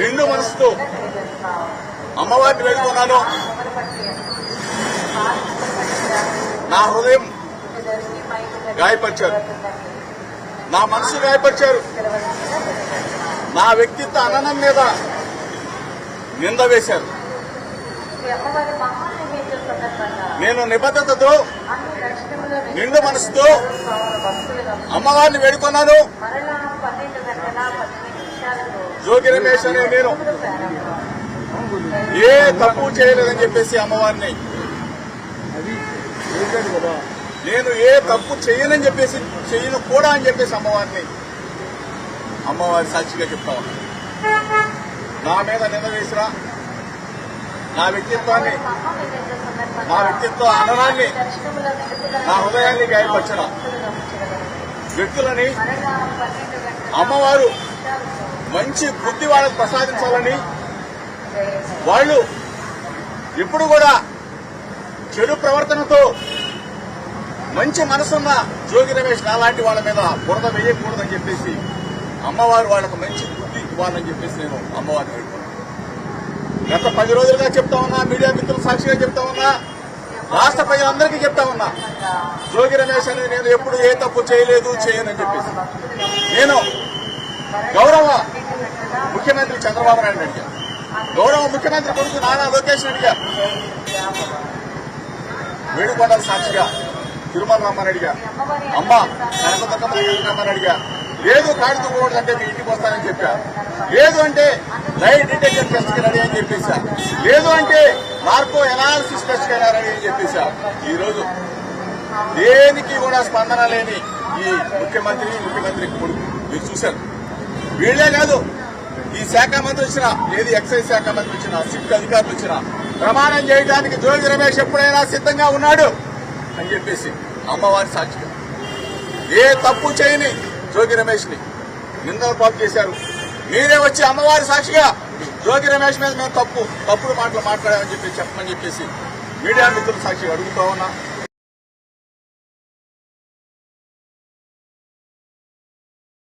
నిండు మనసుతో అమ్మవారిని వేడుకున్నాను. నా హృదయం గాయపరిచారు. నా మనసు గాయపరిచారు. నా వ్యక్తిత్వ అననం మీద నింద వేశారు. నేను నిబద్ధతతో నిండు మనసుతో అమ్మవారిని వేడుకున్నాను. జోగి రమేష్ అనే నేను. ఏ తప్పు చేయలేదని చెప్పేసి అమ్మవారిని. నేను ఏ తప్పు చేయనని చెప్పేసి చేయను కూడా అని చెప్పేసి అమ్మవారిని అమ్మవారి సాక్షిగా చెప్తా నా మీద నింద వేసిరా? నా వ్యక్తిత్వాన్ని నా వ్యక్తిత్వ అననాన్ని నా హృదయాన్ని గాయపరచడం వ్యక్తులని అమ్మవారు మంచి బుద్ధి వాళ్ళకు ప్రసాదించాలని వాళ్ళు ఎప్పుడు కూడా చెడు ప్రవర్తనతో మంచి మనసున్న జోగి రమేష్ నాలాంటి వాళ్ళ మీద బురద వేయకూడదని చెప్పేసి అమ్మవారు వాళ్ళకు మంచి బుద్ధి ఇవ్వాలని చెప్పేసి నేను అమ్మవారిని వేడుకున్నాను గత పది రోజులుగా చెప్తా ఉన్నా మీడియా మిత్రుల సాక్షిగా చెప్తా ఉన్నా రాష్ట్ర ప్రజలందరికీ చెప్తా ఉన్నా జోగి రమేష్ అని నేను ఎప్పుడు ఏ తప్పు చేయలేదు చేయనని చెప్పేసి. నేను గౌరవ ముఖ్యమంత్రి చంద్రబాబు నాయుడు అడిగా గౌరవ ముఖ్యమంత్రి కొడుకు నానా లోకేష్ అడిగా వేడుకొండల సాక్షిగా తిరుమల అడిగా అమ్మ కనకదుర్గమ్మ రమ్మనడిగా లేదు కాడుకోకూడదు అంటే మీ ఇంటికి వస్తానని చెప్పా. లేదు అంటే లైట్ డిటెక్షన్ టెస్ట్కి రెడీ అని చెప్పేశా. లేదు అంటే మార్కో ఎనాలిసిస్ టెస్ట్కి రెడీ అని చెప్పేశా. ఈ రోజు దేనికి కూడా స్పందన లేని ఈ ముఖ్యమంత్రి ముఖ్యమంత్రి కొడుకు. మీరు చూశారు. వీళ్ళే కాదు ఈ శాఖ మంత్రి వచ్చిన ఏది ఎక్సైజ్ శాఖ మంత్రి వచ్చిన సిట్ అధికారులు వచ్చిన ప్రమాణం చేయడానికి జోగి రమేష్ ఎప్పుడైనా సిద్ధంగా ఉన్నాడు అని చెప్పేసి అమ్మవారి సాక్షిగా. ఏ తప్పు చేయని జోగి రమేష్ని నిందలు పాపు చేశారు. మీరే వచ్చి అమ్మవారి సాక్షిగా జోగి రమేష్ మీద మేము తప్పు తప్పుడు మాటలు మాట్లాడామని చెప్పి చెప్పమని చెప్పేసి మీడియా మిత్రులు సాక్షిగా అడుగుతా ఉన్నా.